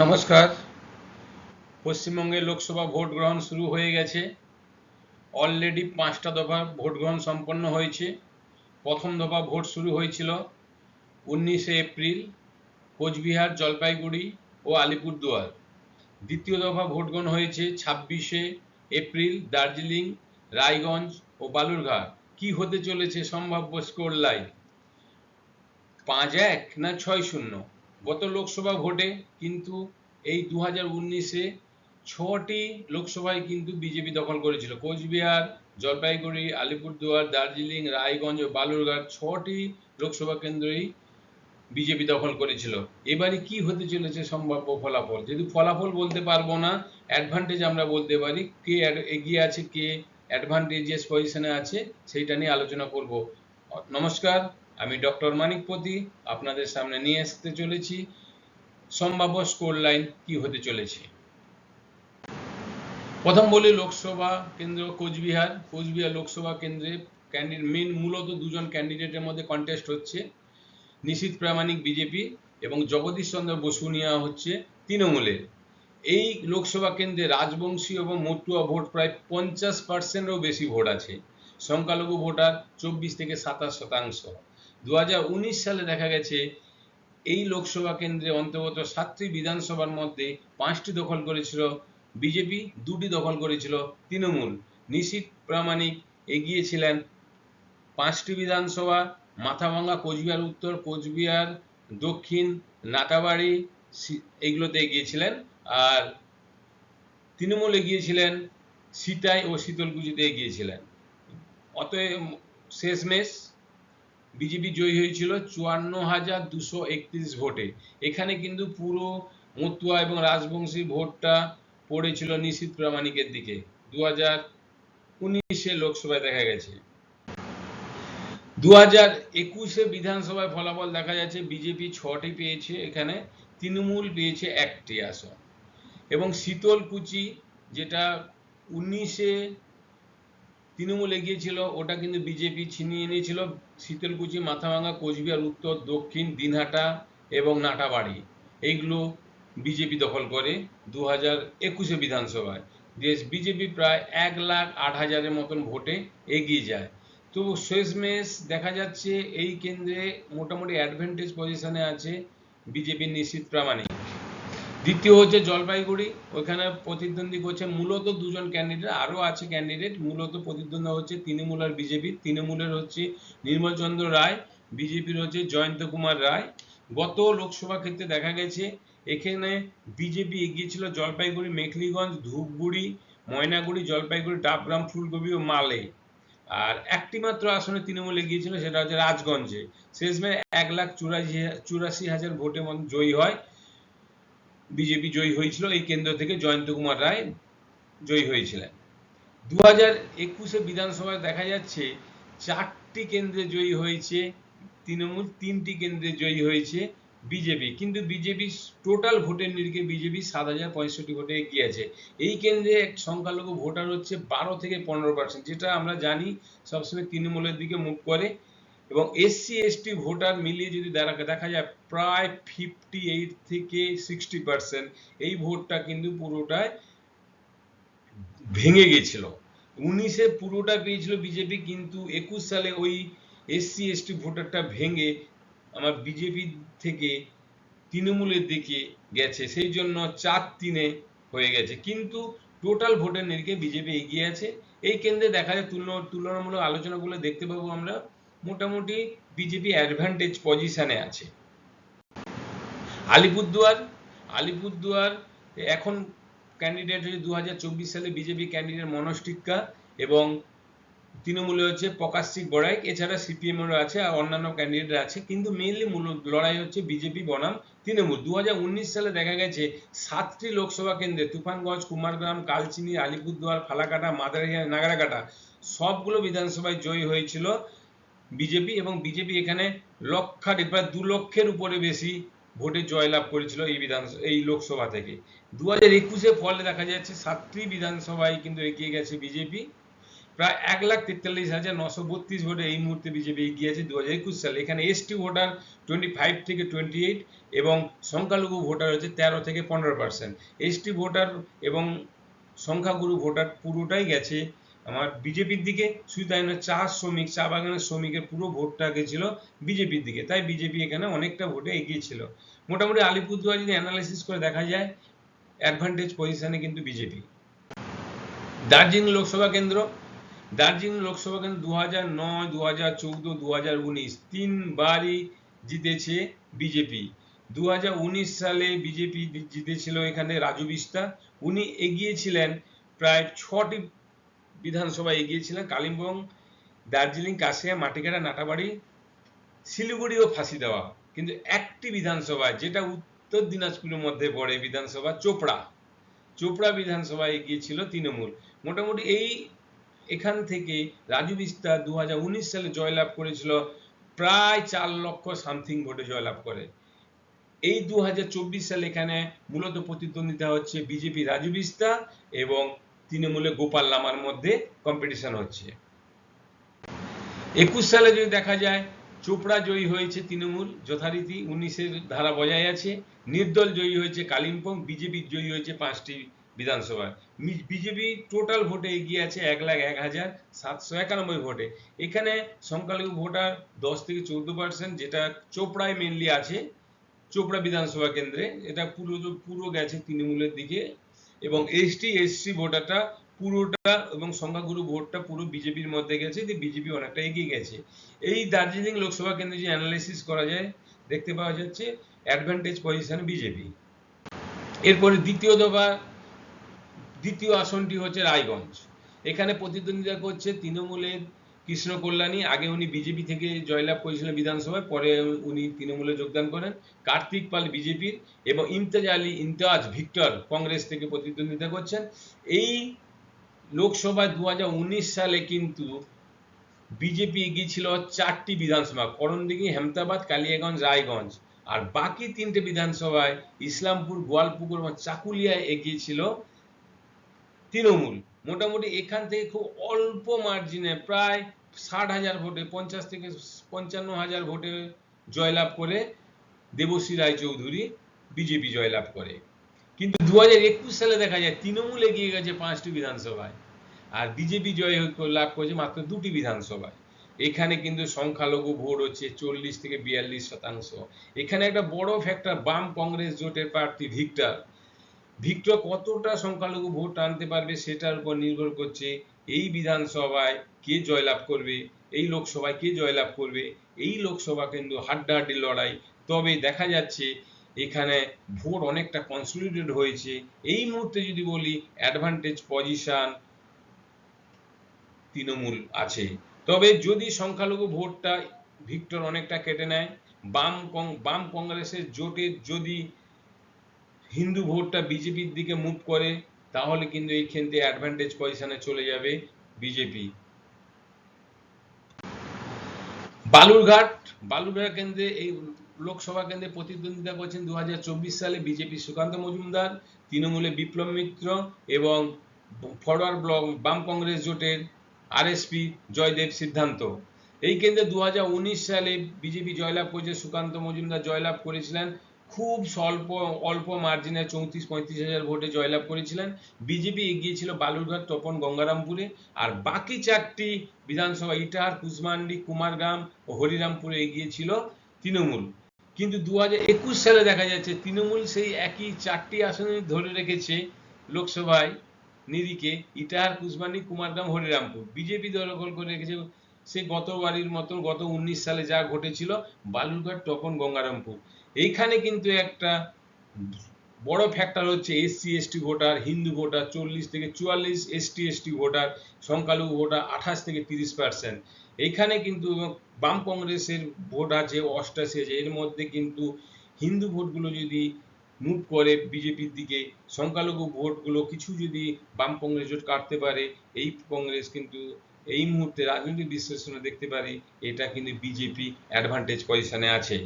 নমস্কার। পশ্চিমবঙ্গে লোকসভা ভোট গ্রহণ শুরু হয়ে গেছে। অলরেডি পাঁচটা দফা ভোট গ্রহণ সম্পন্ন হয়েছে। প্রথম দফা ভোট শুরু হয়েছিল উনিশে এপ্রিল, কোচবিহার, জলপাইগুড়ি ও আলিপুরদুয়ার। দ্বিতীয় দফা ভোট গ্রহণ হয়েছে ছাব্বিশে এপ্রিল, দার্জিলিং, রায়গঞ্জ ও বালুরঘাট। কি হতে চলেছে সম্ভাব্য স্কোর লাইন পাঁচ এক না ছয় শূন্য? গত লোকসভা ভোটে কিন্তু এই দু হাজার উনিশে ছটি লোকসভায় কিন্তু বিজেপি দখল করেছিল। কোচবিহার, জলপাইগুড়ি, আলিপুরদুয়ার, দার্জিলিং, রায়গঞ্জ ও বালুরঘাট ছটি লোকসভা কেন্দ্রেই বিজেপি দখল করেছিল। এবারে কি হতে চলেছে সম্ভাব্য ফলাফল? যদি ফলাফল বলতে পারব না অ্যাডভান্টেজ আমরা বলতে পারি, কে এগিয়ে আছে, কে অ্যাডভান্টেজিয়াস পজিশনে আছে, সেইটা নিয়ে আলোচনা করব। নমস্কার আমি ডক্টর মানিকপতি আপনাদের সামনে নিয়ে আসতে চলেছি। সম্ভাব্য স্কোর লাইন কি হতে চলেছে? প্রথম বলি লোকসভা কেন্দ্র কোচবিহার। কোচবিহার লোকসভা কেন্দ্রে ক্যান্ডিডেট মেন মূলত দুজন ক্যান্ডিডেটের মধ্যে কন্টেস্ট হচ্ছে। নিশীথ প্রামাণিক বিজেপি এবং জগদীশ চন্দ্র বসুনিয়া হচ্ছে তৃণমূলের। এই লোকসভা কেন্দ্রে রাজবংশী এবং মতুয়া ভোট প্রায় পঞ্চাশ পার্সেন্টেরও বেশি ভোট আছে। সংখ্যালঘু ভোটার চব্বিশ থেকে সাতাশ শতাংশ। দু হাজার উনিশ সালে দেখা গেছে, এই লোকসভা কেন্দ্রে অন্তর্গত সাতটি বিধানসভার মধ্যে পাঁচটি দখল করেছিল বিজেপি, দুটি দখল করেছিল তৃণমূল। নিশীথ প্রামাণিক এগিয়েছিলেন পাঁচটি বিধানসভা, মাথাভাঙ্গা, কোচবিহার উত্তর, কোচবিহার দক্ষিণ নাটাবাড়ি এইগুলোতে এগিয়েছিলেন। আর তৃণমূল এগিয়েছিলেন, সিটাই ও শীতলকুচিতে এগিয়েছিলেন। অতএব শেষমেশ বিজেপি জয়ী হয়েছিল চুয়ান্ন হাজার দুশো একত্রিশ ভোটে। এখানে কিন্তু পুরো মতুয়া এবং রাজবংশী ভোটটা পড়েছিল নিশীথ প্রামাণিকের দিকে। দু হাজার উনিশে লোকসভায় দেখা গেছে। দু হাজার একুশে বিধানসভায় ফলাফল দেখা যাচ্ছে, বিজেপি ছটি পেয়েছে এখানে, তৃণমূল পেয়েছে একটি আসন। এবং শীতলকুচি, যেটা উনিশে তৃণমূল এগিয়েছিল, ওটা কিন্তু বিজেপি ছিনিয়ে নিয়েছিল। শীতলকুচি, মাথাভাঙ্গা, কোচবিহার, উত্তর, দক্ষিণ, দিনহাটা এবং নাটাবাড়ি। এইগুলো বিজেপি দখল করে দু হাজার একুশে বিধানসভায়। দেশ বিজেপি প্রায় এক লাখ আট হাজারের মতন ভোটে এগিয়ে যায়। তো শেষমেশ দেখা যাচ্ছে এই কেন্দ্রে মোটামুটি অ্যাডভান্টেজ পজিশনে আছে বিজেপির নিশ্চিত প্রামাণিক। দ্বিতীয় হচ্ছে জলপাইগুড়ি ওখানে প্রতিদ্বন্দ্বী করছে মূলত দুজন ক্যান্ডিডেট আরও আছে ক্যান্ডিডেট মূলত প্রতিদ্বন্দ্বী হচ্ছে তৃণমূল আর বিজেপি, তৃণমূলের হচ্ছে নির্মলচন্দ্র রায়, বিজেপির হচ্ছে জয়ন্ত কুমার রায়। গত লোকসভা ক্ষেত্রে দেখা গেছে, এখানে বিজেপি এগিয়েছিল জলপাইগুড়ি, মেখলিগঞ্জ, ধূপগুড়ি, ময়নাগুড়ি, জলপাইগুড়ি, ডাবগ্রাম, ফুলকপি ও মালে। আর একটি মাত্র আসনে তৃণমূল এগিয়েছিল সেটা হচ্ছে রাজগঞ্জে। শেষমেশ এক লাখ চুরাশি চুরাশি হাজার মতো জয়ী হয়। বিজেপি জয়ী হয়েছিল, এই কেন্দ্র থেকে জয়ন্ত কুমার রায় জয়ী হয়েছিলেন। দু হাজার একুশে বিধানসভায় দেখা যাচ্ছে, চারটি কেন্দ্রে জয়ী হয়েছে, তৃণমূল তিনটি কেন্দ্রে জয়ী হয়েছে বিজেপি। কিন্তু বিজেপি টোটাল ভোটের নিরিখে বিজেপি সাত হাজার পঁয়ষট্টি ভোটে এগিয়ে আছে। এই কেন্দ্রে এক সংখ্যালঘু ভোটার হচ্ছে বারো থেকে পনেরো পার্সেন্ট যেটা আমরা জানি সবসময় তৃণমূলের দিকে মুখ করে। এবং এসসি এসটি ভোটার মিলিয়ে যদি দেখা যায়, প্রায় ফিফটি এইট থেকে সিক্সটি পার্সেন্ট এই ভোটটা কিন্তু পুরোটাই ভেঙে গেছিল। উনিশে পুরোটা পেয়েছিল বিজেপি, কিন্তু একুশ সালে ওই এসসি এসটি ভোটারটা ভেঙে আমার বিজেপি থেকে তৃণমূলের দিকে গেছে। সেই জন্য চার তিনে হয়ে গেছে। কিন্তু টোটাল ভোটের নিরিখে বিজেপি এগিয়ে আছে। এই কেন্দ্রে দেখা যায়, তুলনা তুলনামূলক আলোচনাগুলো দেখতে পাবো আমরা। মোটামুটি বিজেপি অ্যাডভান্টেজ পজিশনে আছে। আলিপুরদুয়ার আলিপুরদুয়ার এখন ক্যান্ডিডেট হচ্ছে দু সালে বিজেপি ক্যান্ডিডেট মনোজ টিক্কা এবং তৃণমূলে হচ্ছে প্রকাশিক বড়াই, এছাড়া সিপিএম এরও আছে আর অন্যান্য ক্যান্ডিডেট আছে, কিন্তু মেইনলি লড়াই হচ্ছে বিজেপি বনাম, তৃণমূল। দু হাজার উনিশ সালে দেখা গেছে সাতটি লোকসভা কেন্দ্রে তুফানগঞ্জ, কুমারগ্রাম, কালচিনি, আলিপুরদুয়ার, ফালাকাটা মাদারিয়া নাগারাকাটা সবগুলো বিধানসভায় জয়ী হয়েছিল। বিজেপি এবং বিজেপি এখানে লক্ষাধিক, প্রায় দু লক্ষের উপরে বেশি ভোটে জয়লাভ করেছিল এই বিধান, এই লোকসভা থেকে। দু হাজার একুশে ফলে দেখা যাচ্ছে সাতটি বিধানসভায় কিন্তু এগিয়ে গেছে বিজেপি। প্রায় এক লাখ তেতাল্লিশ হাজার নশো বত্রিশ ভোটে এই মুহূর্তে বিজেপি এগিয়ে আছে দু হাজার একুশ সালে। এখানে এসটি ভোটার টোয়েন্টি ফাইভ থেকে টোয়েন্টি এইট এবং সংখ্যালঘু ভোটার হচ্ছে তেরো থেকে পনেরো পার্সেন্ট এসটি ভোটার এবং সংখ্যাগুরু ভোটার পুরোটাই গেছে আমার বিজেপির দিকে, শুধু তাই নয়, চা শ্রমিক, চা বাগানের শ্রমিকের পুরো ভোটটা গেছিল বিজেপির দিকে। তাই বিজেপি এখানে অনেকটা ভোটে এগিয়ে ছিল। মোটামুটি আলিপুরদুয়ার যদি অ্যানালাইসিস করে দেখা যায় অ্যাডভান্টেজ পজিশনে কিন্তু বিজেপি। দার্জিলিং লোকসভা কেন্দ্র। দার্জিলিং লোকসভা কেন্দ্র দু হাজার নয় দু হাজার চৌদ্দ দু হাজার উনিশ তিনবারই জিতেছে বিজেপি। দু হাজার উনিশ সালে বিজেপি জিতেছিল এখানে রাজু বিস্তা উনি এগিয়েছিলেন প্রায় ছটি বিধানসভা এগিয়েছিলেন কালিম্পং, দার্জিলিং, কাশিয়া মাটিকাটা নাটাবাড়ি, শিলিগুড়ি ও ফাঁসি দেওয়া। কিন্তু একটি বিধানসভা, যেটা উত্তর দিনাজপুরের মধ্যে পড়ে, বিধানসভা চোপড়া। চোপড়া বিধানসভায় এগিয়েছিল তৃণমূল। মোটামুটি এই এখান থেকে রাজু বিস্তার দু সালে জয়লাভ করেছিল, প্রায় চার লক্ষ সামথিং ভোটে জয়লাভ করে। এই দু হাজার চব্বিশ সালে এখানে মূলত প্রতিদ্বন্দ্বিতা হচ্ছে বিজেপি রাজু বিস্তা এবং তৃণমূলে গোপাল লামার মধ্যে কম্পিটিশন হচ্ছে। একুশ সালে যদি দেখা যায়, চোপড়া জয়ী হয়েছে তৃণমূল, যথারীতি উনিশের ধারা বজায় আছে। নির্দল জয়ী হয়েছে কালিম্পং, বিজেপি জয়ী হয়েছে পাঁচটি বিধানসভায়। বিজেপি টোটাল ভোটে এগিয়ে আছে এক লাখ এক হাজার সাতশো একানব্বই ভোটে। এখানে সংখ্যালঘু ভোটার দশ থেকে চৌদ্দ পার্সেন্ট যেটা চোপড়ায় মেনলি আছে, চোপড়া বিধানসভা কেন্দ্রে। এটা পুরো পুরো গেছে তৃণমূলের দিকে। এবং এসটি, এসসি ভোটারটা পুরোটা এবং সংখ্যাগুরু ভোটটা পুরো বিজেপির মধ্যে গেছে, যে বিজেপি অনেকটা এগিয়ে গেছে। এই দার্জিলিং লোকসভা কেন্দ্রে যে অ্যানালাইসিস করা যায়, দেখতে পাওয়া যাচ্ছে অ্যাডভান্টেজ পজিশনে বিজেপি। এরপরে দ্বিতীয় দফা, দ্বিতীয় আসনটি হচ্ছে রায়গঞ্জ। এখানে প্রতিদ্বন্দ্বিতা করছে তৃণমূলের কৃষ্ণ কল্যাণী আগে উনি বিজেপি থেকে জয়লাভ করেছিলেন বিধানসভায়, পরে উনি তৃণমূলে যোগদান করেন। কার্তিক পাল বিজেপির এবং ইমতাজ আলী, ইমতাজ ভিক্টর কংগ্রেস থেকে প্রতিদ্বন্দ্বিতা করছেন। এই লোকসভায় দু হাজার উনিশ সালে কিন্তু বিজেপি এগিয়েছিল চারটি বিধানসভা, করণদিঘি, হেমতাবাদ, কালিয়াগঞ্জ, রায়গঞ্জ। আর বাকি তিনটে বিধানসভায় ইসলামপুর, গোয়ালপুকুর এবং চাকুলিয়ায় এগিয়েছিল তৃণমূল। মোটামুটি এখান থেকে খুব অল্প মার্জিনে প্রায় ষাট হাজার ভোটে, পঞ্চাশ থেকে পঞ্চান্ন হাজার ভোটে জয়লাভ করে দেবশ্রী রায়চৌধুরী বিজেপি জয়লাভ করে। কিন্তু দু হাজার একুশ সালে দেখা যায় তৃণমূল এগিয়ে গেছে পাঁচটি বিধানসভায় আর বিজেপি জয় লাভ করেছে মাত্র দুটি বিধানসভায়। এখানে কিন্তু সংখ্যালঘু ভোট হচ্ছে চল্লিশ থেকে বিয়াল্লিশ শতাংশ। এখানে একটা বড় ফ্যাক্টর বাম কংগ্রেস জোটের প্রার্থী ভিক্টর। ভিক্টর কতটা সংখ্যালঘু ভোট আনতে পারবে সেটার উপর নির্ভর করছে এই বিধানসভায় কে জয়লাভ করবে, এই লোকসভায় কে জয়লাভ করবে, এই লোকসভা কিন্তু হাড্ডাহাড্ডি লড়াই। তবে দেখা যাচ্ছে এখানে ভোট অনেকটা কনসলিডেট হয়েছে। এই মুহূর্তে যদি বলি অ্যাডভান্টেজ পজিশন তৃণমূল আছে। তবে যদি সংখ্যালঘু ভোটটা ভিক্টর অনেকটা কেটে নেয়, বাম বাম কংগ্রেসের জোটের যদি হিন্দু ভোটটা বিজেপির দিকে মুভ করে, তাহলে কিন্তু এই ক্ষেত্রে অ্যাডভান্টেজ পজিশনে চলে যাবে বিজেপি। বালুরঘাট বালুরঘাট কেন্দ্রে এই লোকসভা কেন্দ্রে প্রতিদ্বন্দ্বিতা করছেন দু সালে বিজেপি সুকান্ত মজুমদার, তৃণমূলে বিপ্লব মিত্র এবং ফরওয়ার্ড ব্লক, বাম কংগ্রেস জোটের আরএসপি জয়দেব সিদ্ধান্ত। এই কেন্দ্রে দু হাজার উনিশ সালে বিজেপি জয়লাভ করেছে সুকান্ত মজুমদার, জয়লাভ করেছিলেন খুব স্বল্প, অল্প মার্জিনে চৌত্রিশ, পঁয়ত্রিশ হাজার ভোটে জয়লাভ করেছিলেন। বিজেপি এগিয়েছিল বালুরঘাট, তপন, গঙ্গারামপুরে। আর বাকি চারটি বিধানসভা ইটাহার কুশমান্ডি, কুমারগ্রাম ও হরিরামপুরে এগিয়েছিল তৃণমূল। কিন্তু দু সালে দেখা যাচ্ছে তৃণমূল সেই একই চারটি আসনে ধরে রেখেছে লোকসভায় নিরিখে ইটাহার কুশমান্ডি, কুমারগ্রাম, হরিরামপুর। বিজেপি দখল করে রেখেছে সে গতবারের মতন গত উনিশ সালে যা ঘটেছিল, বালুরঘাট, তপন, গঙ্গারামপুর। এইখানে কিন্তু একটা বড় ফ্যাক্টর হচ্ছে SC ST voter, Hindu voter, চল্লিশ থেকে চুয়াল্লিশ এসটি এসটি ভোটার, সংখ্যালঘু ভোটার, আঠাশ থেকে তিরিশ পার্সেন্ট এইখানে কিন্তু বাম কংগ্রেসের ভোট আছে, অষ্টাশি আছে। এর মধ্যে কিন্তু হিন্দু ভোটগুলো যদি মুভ করে বিজেপির দিকে, সংখ্যালঘু ভোটগুলো কিছু যদি বাম কংগ্রেস জোট কাটতে পারে, এই কংগ্রেস কিন্তু এই মুহূর্তে রাজনৈতিক বিশ্লেষণে দেখতে পারি, এটা কিন্তু বিজেপি অ্যাডভান্টেজ পজিশনে আছে।